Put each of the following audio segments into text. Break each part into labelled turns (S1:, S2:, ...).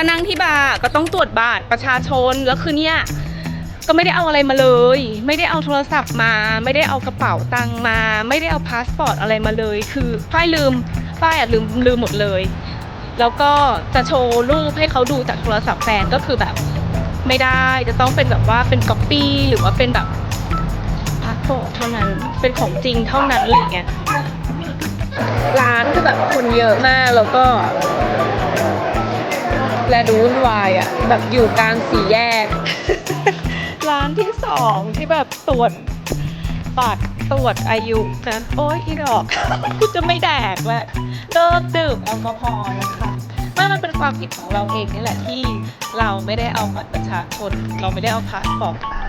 S1: านั่งที่บาร์ก็ต้องตรวจบัตรประชาชนแล้วคือเนี่ยก็ไม่ได้เอาอะไรมาเลย ไม่ได้เอาโทรศัพท์มา ไม่ได้เอากระเป๋าตังมา ไม่ได้เอาพาสปอร์ตอะไรมาเลย คือฝ้ายลืมฝ้ายอะลืมลืมหมดเลย แล้วก็จะโชว์รูปให้เขาดูจากโทรศัพท์แฟนก็คือแบบไม่ได้จะต้องเป็นแบบว่าเป็นก๊อปปี้หรือว่าเป็นแบบพาสปอร์ตเท่านั้นเป็นของจริงเท่านั้นอะไรเงี้ยร้านคือแบบคนเยอะมากแล้วก็ และดูวุ่นวายอะแบบอยู่กลางสี่แยก ร้านที่สองที่แบบตรวจบัตรตรวจอายุนะโอ้ยอีดอกกูจะไม่แดกแล้วเลิกดื่มแอลกอฮอล์นะคะว่ามันเป็นความผิดของเราเองนี่แหละที่เราไม่ได้เอาบัตรประชาชนเราไม่ได้เอาพาสปอร์ตมา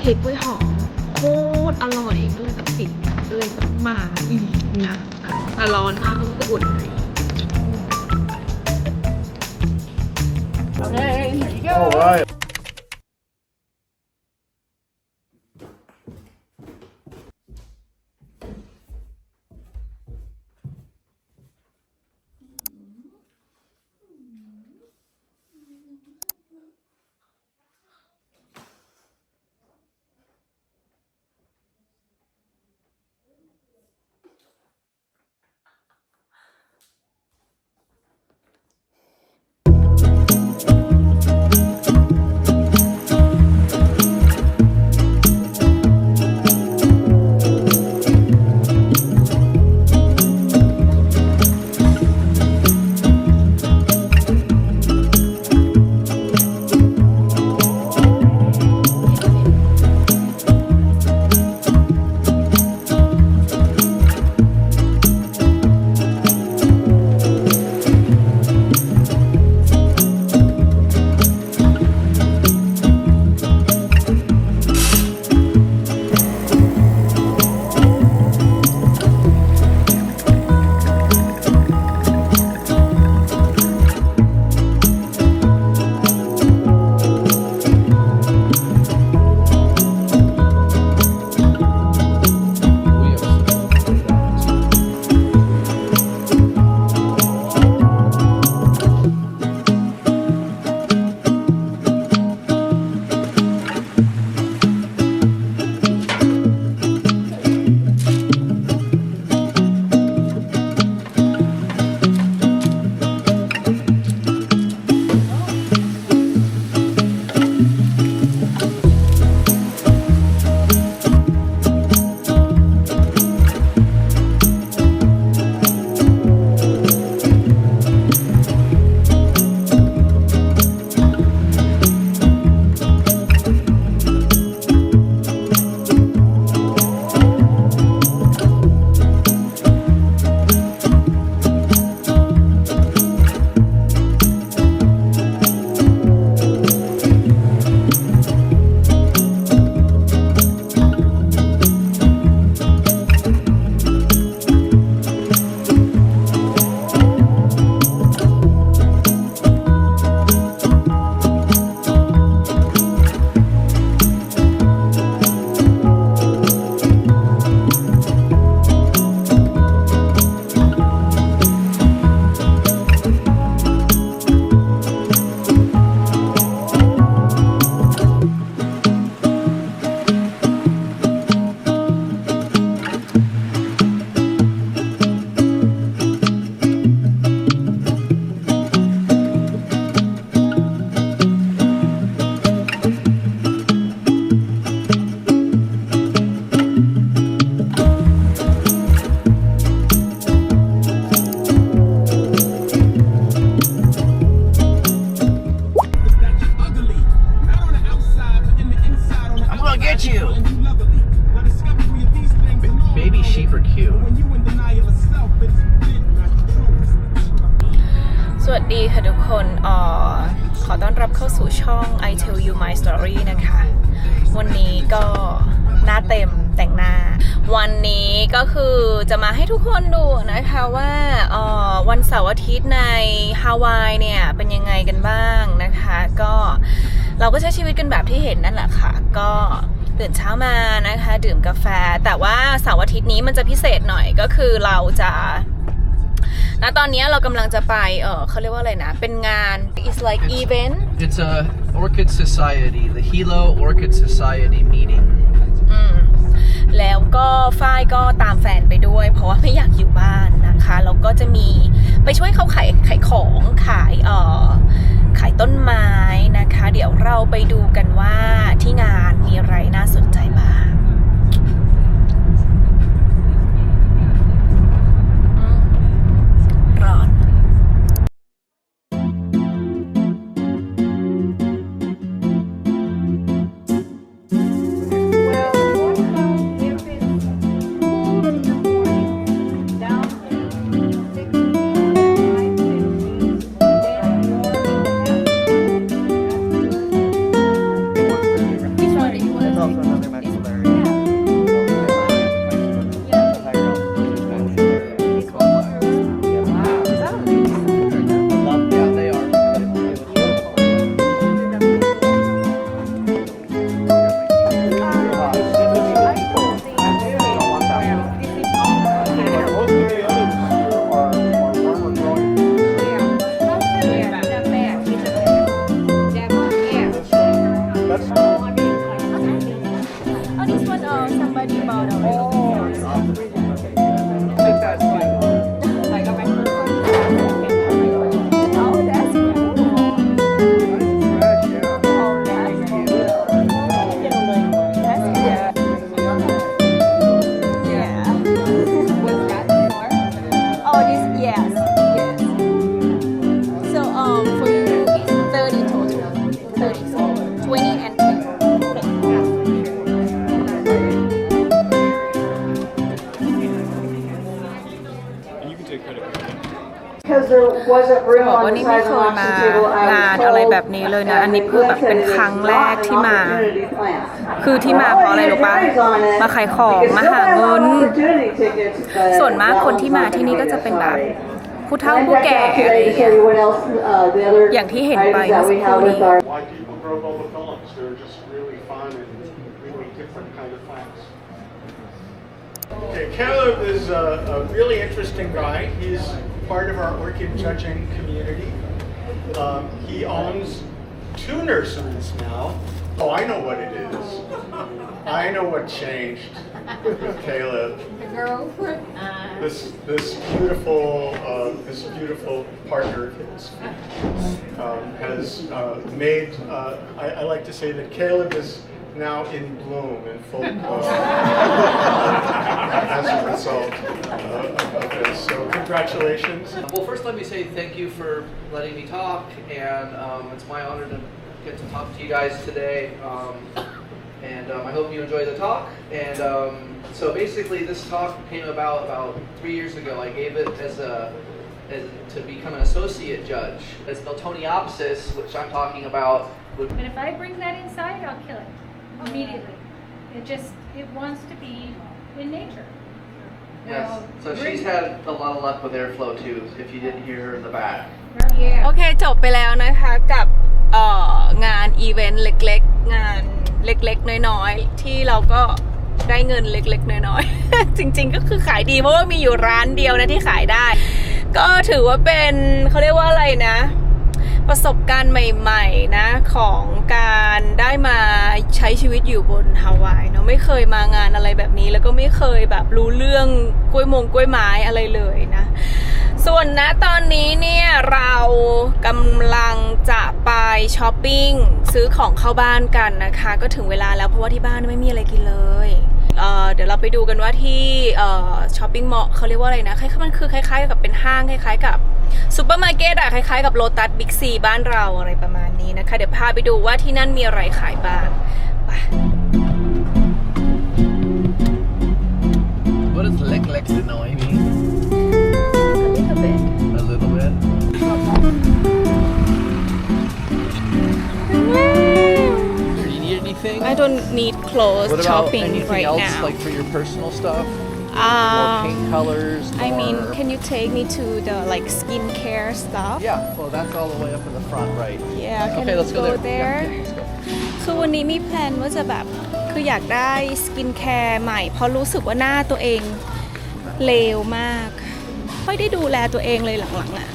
S1: เค้กกล้วยหอมโคตรอร่อยก็เลยแบบติดเลยแบบมาอีกนะแต่ร้อนมากก็อุ่น
S2: All right.
S1: นนี้ก็คือจะมาให้ทุกคนดูนะคะว่าเอ่อวันเสาร์อาทิตย์ในฮาวายเนี่ยเป็นยังไงกันบ้างนะคะ ก็เราก็ใช้ชีวิตกันแบบที่เห็นนั่นแหละค่ะ ก็ตื่นเช้ามานะคะ ดื่มกาแฟ แต่ว่าเสาร์อาทิตย์นี้มันจะพิเศษหน่อยก็คือเราจะณตอนนี้เรากำลังจะไปเออเขาเรียกว่าอะไรนะ เป็นงาน it's like event
S3: It's a Orchid Society, the Hilo Orchid Society meeting.
S1: อืม แล้วก็ฝ้ายก็ตามแฟนไปด้วย เพราะว่าไม่อยากอยู่บ้านนะคะแล้วก็จะมีไปช่วยเขาขายขายของขายเอ่อขายต้นไม้นะคะ เดี๋ยวเราไปดูกันว่าที่งานมีอะไรน่าสนใจบ้าง กว่านี่ไม่เคยมางานอะไรแบบนี้เลยนะ อันนี้คือแบบเป็นครั้งแรกที่มา คือที่มาเพราะอะไรรู้ปะมาขายของมาหาเงิน ส่วนมากคนที่มาที่นี่ก็จะเป็นแบบผู้เฒ่าผู้แก่อย่างที่เห็นไปสักครู่นี้
S4: Okay, Caleb is a, a really interesting guy. He's part of our orchid judging community. Um, he owns two nurseries now. Oh, I know what it is. I know what changed with Caleb. This this beautiful uh, this beautiful partner of his um, has uh, made. Uh, I, I like to say that Caleb is now in bloom, in full bloom, as a result uh, of this. So congratulations.
S2: Well, first, let me say thank you for letting me talk, and um, it's my honor to get to talk to you guys today. Um, and um, I hope you enjoy the talk. And um, so, basically, this talk came about about three years ago. I gave it as a as, to become an associate judge. It's Miltoniopsis, which I'm talking about. Would
S5: But if I bring that inside, I'll kill it immediately. It just, it wants to be in nature.
S2: yes. So she's had a lot of luck with airflow too. If you didn't hear her in the back.
S1: โอเคจบไปแล้วนะคะกับเอ่องานอีเวนต์เล็กๆ งานเล็กๆ น้อยๆ ที่เราก็ได้เงินเล็กๆ น้อยๆ จริงๆ ก็คือขายดีเพราะว่ามีอยู่ร้านเดียวนะที่ขายได้ ก็ถือว่าเป็นเขาเรียกว่าอะไรนะ ประสบการณ์ใหม่ๆนะของ การได้มาใช้ชีวิตอยู่บนฮาวายเนาะไม่เคยมางานอะไรแบบนี้ แล้วก็ไม่เคยแบบรู้เรื่องกล้วยมงกล้วยไม้อะไรเลยนะ ส่วนนะตอนนี้เนี่ยเรากำลังจะไปช้อปปิ้งซื้อของเข้าบ้านกันนะคะ ก็ถึงเวลาแล้วเพราะว่าที่บ้านไม่มีอะไรกินเลย เเดี๋ยวเราไปดูกันว่าที่ช้อปปิ้งมอลล์เขาเรียกว่าอะไรนะคล้ายๆมันคือคล้ายๆกับเป็นห้างคล้ายๆกับซูเปอร์มาร์เก็ตอะคล้ายๆกับโลตัสบิ๊กซีบ้านเราอะไรประมาณนี้นะคะ เดี๋ยวพาไปดูว่าที่นั่นมีอะไรขายบ้างไป
S3: What does lick lick to know,
S1: I don't need clothes
S3: What about
S1: shopping
S3: anything
S1: right
S3: else,
S1: now
S3: like for your personal stuff? More
S1: um,
S3: paint colors.
S1: I mean,
S3: more-
S1: can you take me to the like skincare stuff?
S3: Yeah, well, that's all the way up in the front, right?
S1: Yeah, can
S3: okay,
S1: we
S3: let's go,
S1: go
S3: there.
S1: there?
S3: Yeah, yeah, let's go.
S1: คือวันนี้มีแพลนว่าจะแบบคืออยากได้สกินแคร์ใหม่ เพราะรู้สึกว่าหน้าตัวเองเลวมากค่อยได้ดูแลตัวเองเลยหลังๆอะ่ะ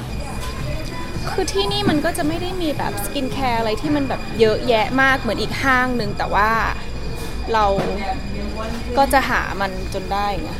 S1: คือที่นี่มันก็จะไม่ได้มีแบบสกินแคร์อะไรที่มันแบบเยอะแยะมากเหมือนอีกห้างหนึ่งแต่ว่าเราก็จะหามันจนได้ไง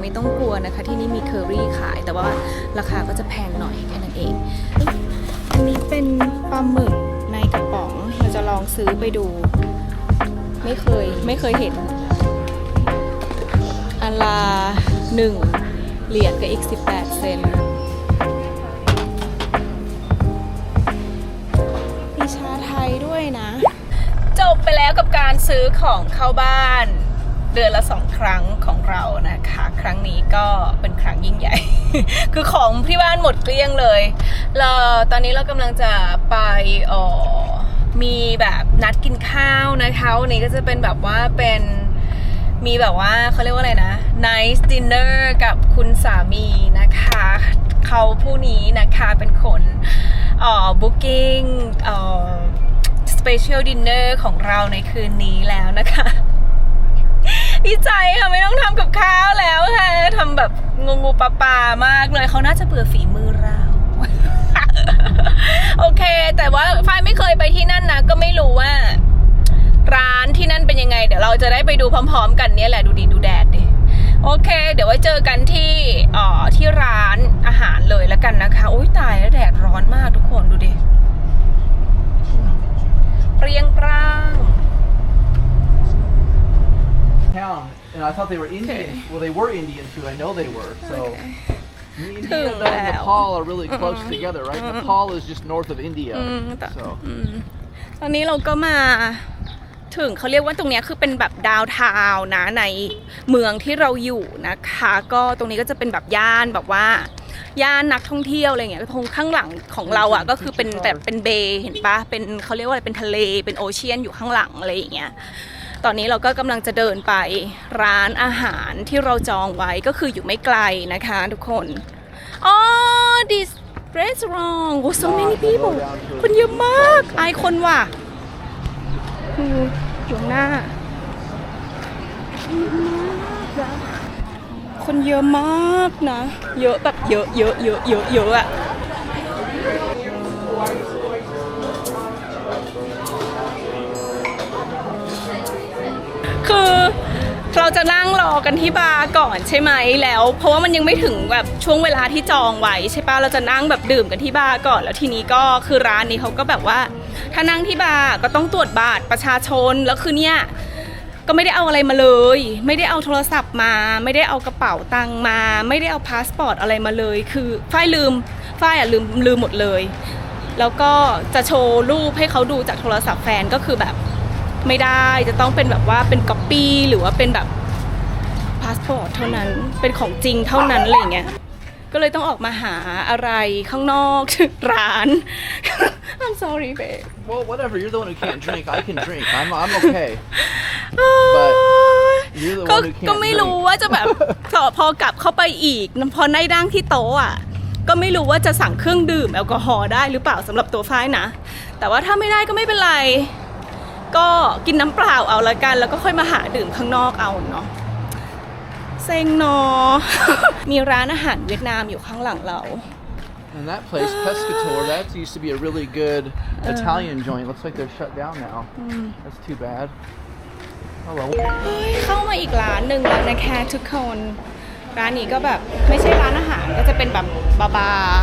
S1: ไม่ต้องกลัวนะคะ ที่นี่มีเคอรี่ขาย แต่ว่าราคาก็จะแพงหน่อยแค่นั้นเอง อันนี้เป็นปลาหมึกในกระป๋อง เราจะลองซื้อไปดู ไม่เคยไม่เคยเห็นอันลาหนึ่งเหรียญกับอีก 18 เซนมีชาไทยด้วยนะ จบไปแล้วกับการซื้อของเข้าบ้าน เดือนละสองครั้ง ครั้งนี้ก็เป็นครั้งยิ่งใหญ่ คือของที่บ้านหมดเกลี้ยงเลยเราตอนนี้เรากำลังจะไปออมีแบบนัดกินข้าวนะคะวันนี้ก็จะเป็นแบบว่าเป็นมีแบบว่าเขาเรียกว่าอะไรนะ nice dinner กับคุณสามีนะคะ เขาผู้นี้นะคะเป็นคนเอ่อ booking เอ่อ special dinner ของเราในคืนนี้แล้วนะคะ ดีใจค่ะไม่ต้องทำกับข้าวแล้วค่ะทำแบบงูงูปลาปลามากเลยเขาน่าจะเบื่อฝีมือเรา โอเค แต่ว่าฝ้ายไม่เคยไปที่นั่นนะก็ไม่รู้ว่า ร้านที่นั่นเป็นยังไง เดี๋ยวเราจะได้ไปดูพร้อม ๆ กันเนี่ยแหละดูดีดูแดดดิโอเค เดี๋ยวไว้เจอกันที่อ่อที่ร้านอาหารเลยแล้วกันนะคะอุ้ยตายแล้วแดดร้อนมากทุกคนดูดิเปรียงปร้าง
S2: town, and I thought they were Indian. Well, they were Indian too. I know they were. So, India
S1: Too
S2: and
S1: loud.
S2: Nepal are really close together, right? Nepal is just north of India. So,
S1: ตอนนี้เราก็มาถึงเขาเรียกว่าตรงเนี้ยคือเป็นแบบดาวน์ทาวน์นะในเมืองที่เราอยู่นะคะ ก็ตรงนี้ก็จะเป็นแบบย่านแบบว่าย่านนักท่องเที่ยวอะไรเงี้ยตรงข้างหลังของเราอะก็คือเป็นแบบเป็นเบย์เห็นปะเป็นเขาเรียกว่าอะไรเป็นทะเลเป็นโอเชียนอยู่ข้างหลังอะไรอย่างเงี้ย ตอนนี้เราก็กำลังจะเดินไปร้านอาหารที่เราจองไว้ก็คืออยู่ไม่ไกลนะคะทุกคนอ๋อ this restaurant oh so many people คนเยอะมากอายคนว่ะอยู่หน้า คนเยอะมากนะ เยอะแบบเยอะเยอะเยอะเยอะเยอะอะ คือเราจะนั่งรอกันที่บาร์ก่อนใช่ไหมแล้ว เพราะว่ามันยังไม่ถึงแบบช่วงเวลาที่จองไว้ใช่ปะเราจะนั่งแบบดื่มกันที่บาร์ก่อนแล้วทีนี้ก็คือร้านนี้เขาก็แบบว่า ถ้านั่งที่บาร์ก็ต้องตรวจบัตรประชาชนแล้วคือเนี่ยก็ไม่ได้เอาอะไรมาเลย ไม่ได้เอาโทรศัพท์มา ไม่ได้เอากระเป๋าตังมา ไม่ได้เอาพาสปอร์ตอะไรมาเลย คือฝ้ายลืมฝ้ายอะลืมลืมหมดเลย แล้วก็จะโชว์รูปให้เขาดูจากโทรศัพท์แฟนก็คือแบบ ไม่ได้จะต้องเป็นแบบว่าเป็นก๊อปปี้หรือว่าเป็นแบบพาสปอร์ตเท่านั้นเป็นของจริงเท่านั้นอะไรอย่างเงี้ยก็เลยต้องออกมาหาอะไรข้างนอกร้าน I'm sorry babe
S2: well, whatever. You're the one who can't drink. I can drink. I'm, I'm okay.
S1: ก็
S2: You're the
S1: ก็
S2: one who can't
S1: ก็ไม่รู้
S2: drink.
S1: ว่าจะแบบพอพอกลับเข้าไปอีกพอในดั้งที่โต๊ะอะก็ไม่รู้ว่าจะสั่งเครื่องดื่มแอลกอฮอล์ได้หรือเปล่าสำหรับตัวฝ้ายนะ แต่ว่าถ้าไม่ได้ก็ไม่เป็นไร ก็กินน้ำเปล่าเอาละกัน แล้วก็ค่อยมาหาดื่มข้างนอกเอาเนาะเซ็งเนาะมีร้านอาหารเวียดนามอยู่ข้างหลังเรา
S2: And that place, Pescator, that used to be a really good Italian joint. Looks like they're shut down now. That's too bad. Oh well.
S1: เฮ้ยเข้ามาอีกร้านหนึ่งแล้วนะคะทุกคน ร้านนี้ก็แบบไม่ใช่ร้านอาหารก็จะเป็นแบบบาบาร์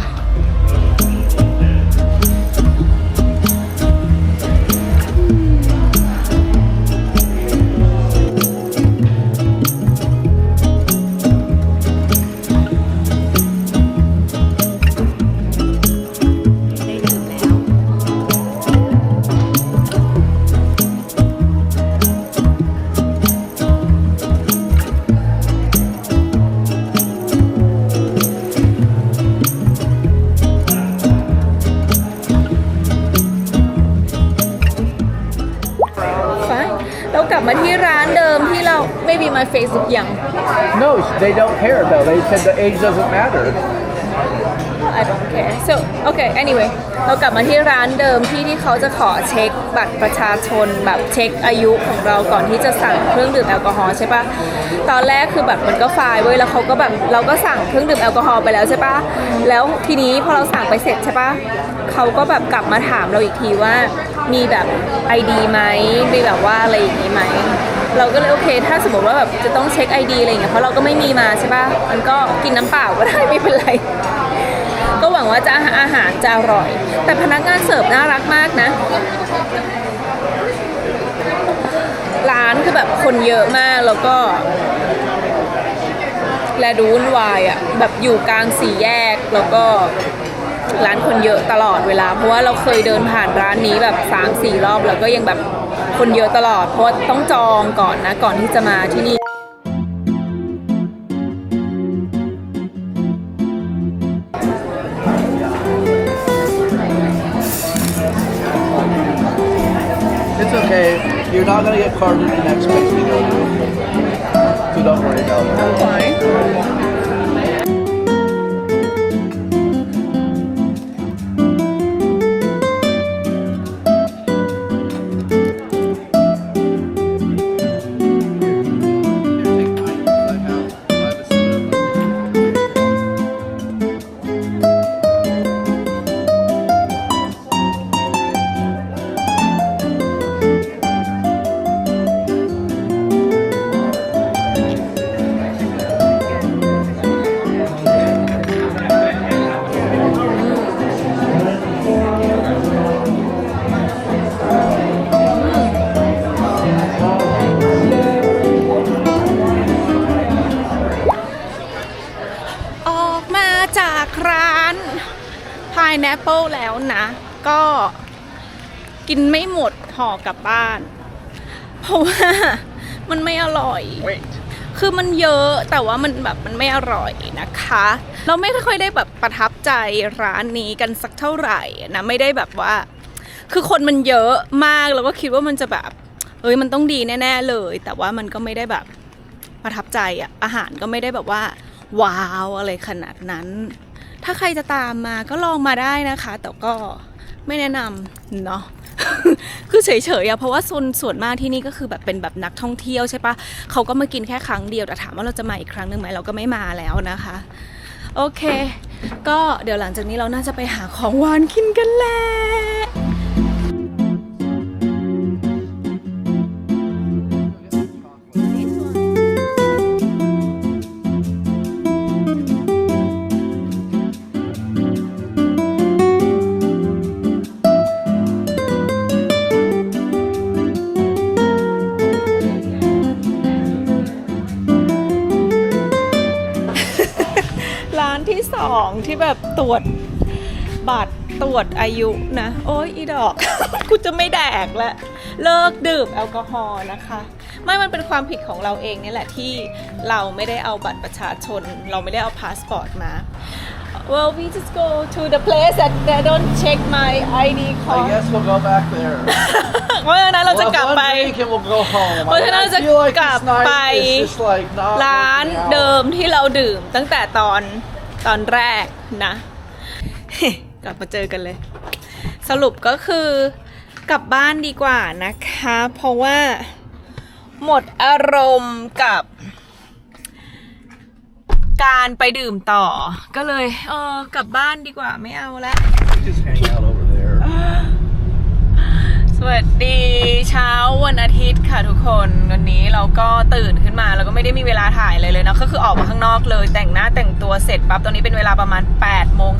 S1: my face look young
S3: No, they don't care though. They said the age doesn't matter.
S1: I don't care so okay anyway เรากลับมาที่ร้านเดิมที่ที่เขาจะขอเช็คบัตรประชาชนแบบเช็คอายุของเราก่อนที่จะสั่งเครื่องดื่มแอลกอฮอล์ใช่ปะตอนแรกคือแบบมันก็ไฟล์เว้ยแล้วเขาก็แบบเราก็สั่งเครื่องดื่มแอลกอฮอล์ไปแล้วใช่ปะแล้วทีนี้พอเราสั่งไปเสร็จใช่ปะเขาก็แบบกลับมาถามเราอีกทีว่ามีแบบ ID ไหมมีแบบว่าอะไรอย่างนี้ไหม เราก็เลยโอเค ถ้าสมมติว่าแบบจะต้องเช็ค ID อะไรอย่างเงี้ยเพราะเราก็ไม่มีมาใช่ปะมันก็กินน้ำเปล่าก็ได้ไม่เป็นไร ก็หวังว่าจะอาหารจะอร่อย แต่พนักงานเสิร์ฟน่ารักมากนะ ร้านคือแบบคนเยอะมากแล้วก็ และดูวุ่นวายอะ่ะแบบอยู่กลางสี่แยกแล้วก็ร้านคนเยอะตลอดเวลา เพราะว่าเราเคยเดินผ่านร้านนี้แบบ3ามสี่รอบแล้วก็ยังแบบ คนเยอะตลอด เพราะว่าต้องจองก่อนนะ ก่อนที่จะมาที่นี่
S2: It's okay. You're not gonna get carded the next place we go to. So don't worry about it.
S1: Oh, กลับบ้าน เพราะว่ามันไม่อร่อย คือมันเยอะแต่ว่ามันแบบมันไม่อร่อยนะคะ เราไม่ค่อยได้แบบประทับใจร้านนี้กันสักเท่าไหร่นะไม่ได้แบบว่า คือคนมันเยอะมากเราก็คิดว่ามันจะแบบเอ้ยมันต้องดีแน่ ๆเลย แต่ว่ามันก็ไม่ได้แบบประทับใจอะอาหารก็ไม่ได้แบบว่า ว้าวอะไรขนาดนั้น ถ้าใครจะตามมาก็ลองมาได้นะคะ แต่ก็ไม่แนะนำเนาะ คือเฉยๆอะเพราะว่าโซนส่วนมากที่นี่ก็คือแบบเป็นแบบนักท่องเที่ยวใช่ปะเขาก็มากินแค่ครั้งเดียวแต่ถามว่าเราจะมาอีกครั้งหนึ่งไหมเราก็ไม่มาแล้วนะคะ โอเค ก็เดี๋ยวหลังจากนี้เราน่าจะไปหาของหวานกินกันแหละ องที่แบบตรวจบัตรตรวจอายุนะ โอ้ยอีดอก กูจะไม่แดกแล้วเลิกดื่มแอลกอฮอล์นะคะ ไม่มันเป็นความผิดของเราเองนี่แหละที่เราไม่ได้เอาบัตรประชาชน เราไม่ได้เอาพาสปอร์ตมา Well we just go to the place that they don't check my ID
S2: I
S1: card
S2: guess we'll go back there.
S1: เพราะฉะนั้นเราจะ
S2: We'll
S1: กลับ
S2: have one
S1: ไป
S2: drink and we'll go home.
S1: เพราะฉะนั้น
S2: I
S1: จะ
S2: feel like
S1: กลับ
S2: this night
S1: ไป
S2: is just like not
S1: ร้าน
S2: working out.
S1: เดิมที่เราดื่มตั้งแต่ตอน ตอนแรกนะ กลับมาเจอกันเลย สรุปก็คือกลับบ้านดีกว่านะคะ เพราะว่าหมดอารมณ์กับ การไปดื่มต่อ ก็เลย เออกลับบ้านดีกว่าไม่เอาแล้ว
S2: Just hang out over there.
S1: สวัสดีเช้าวันอาทิตย์ค่ะทุกคนวันนี้เราก็ตื่นขึ้นมาแล้วก็ไม่ได้มีเวลาถ่ายเลยเลยนะก็คือออกมาข้างนอกเลย แต่งหน้าแต่งตัวเสร็จปั๊บตอนนี้เป็นเวลาประมาณ8โมง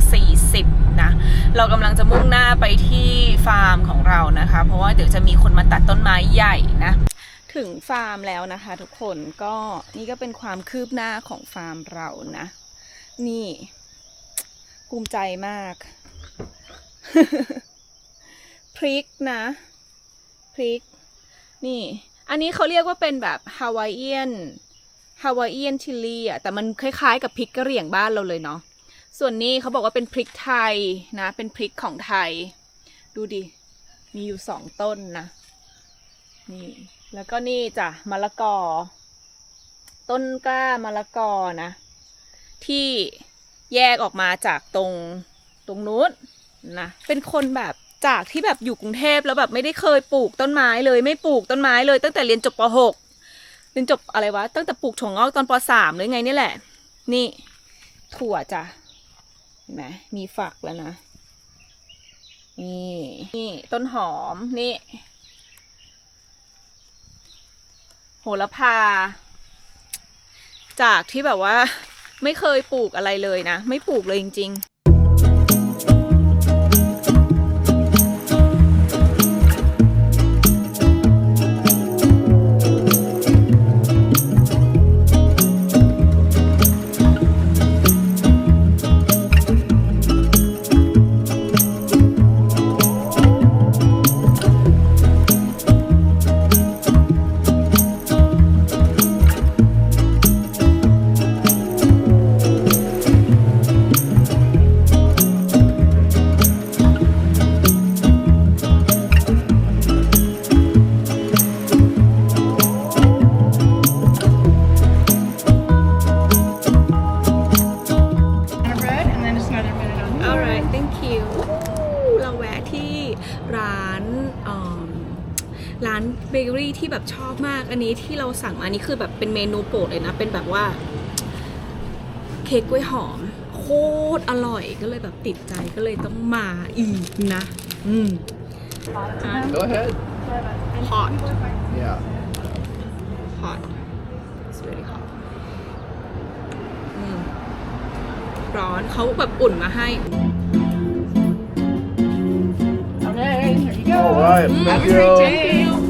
S1: 40นะเรากำลังจะมุ่งหน้าไปที่ฟาร์มของเรานะคะ เพราะว่าเดี๋ยวจะมีคนมาตัดต้นไม้ใหญ่นะถึงฟาร์มแล้วนะคะทุกคนก็นี่ก็เป็นความคืบหน้าของฟาร์มเรานะ นี่ภูมิใจมาก พริกนะพริก นี่ อันนี้เขาเรียกว่าเป็นแบบฮาวายเอียนฮาวายเอียนชิลีอะแต่มันคล้ายๆ กับพริกกระเหรี่ยงบ้านเราเลยเนาะส่วนนี้เขาบอกว่าเป็นพริกไทยนะ เป็นพริกของไทย ดูดิ มีอยู่สองต้นนะ นี่ แล้วก็นี่จ้ะมะละกอ ต้นกล้ามะละกอนะ ที่แยกออกมาจากตรงตรงนู้นนะ เป็นคนแบบ จากที่แบบอยู่กรุงเทพแล้วแบบไม่ได้เคยปลูกต้นไม้เลย ไม่ปลูกต้นไม้เลย ตั้งแต่เรียนจบป .6 เรียนจบอะไรวะ ตั้งแต่ปลูกถั่วงอกตอนป .3 หรือไงนี่แหละ นี่ ถั่วจ้ะเห็นไหมมีฝักแล้วนะนี่นี่ต้นหอมนี่ โหระพา จากที่แบบว่า ไม่เคยปลูกอะไรเลยนะ ไม่ปลูกเลยจริง ๆ แบบชอบมาก อันนี้ที่เราสั่งมานี่คือแบบเป็นเมนูโปรดเลยนะ เป็นแบบว่า เค้กกล้วยหอม โคตรอร่อยก็เลยแบบติดใจก็เลยต้องมาอีกนะ อืม
S3: Go ahead.
S1: hot
S3: Yeah.
S1: hot it's very hot อืมร้อนเขาแบบอุ่นมาให้
S2: All right. Thank you.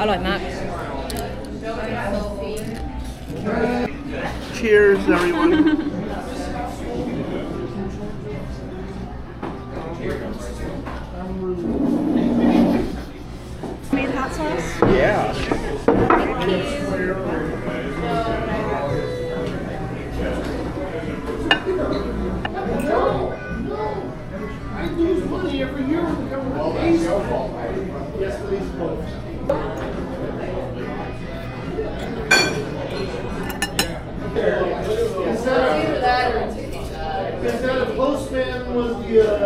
S1: อร่อยมาก
S2: Cheers everyone
S1: Made hot sauce?
S2: Yeah.
S1: Thank you. lose money every year the government. Yeah.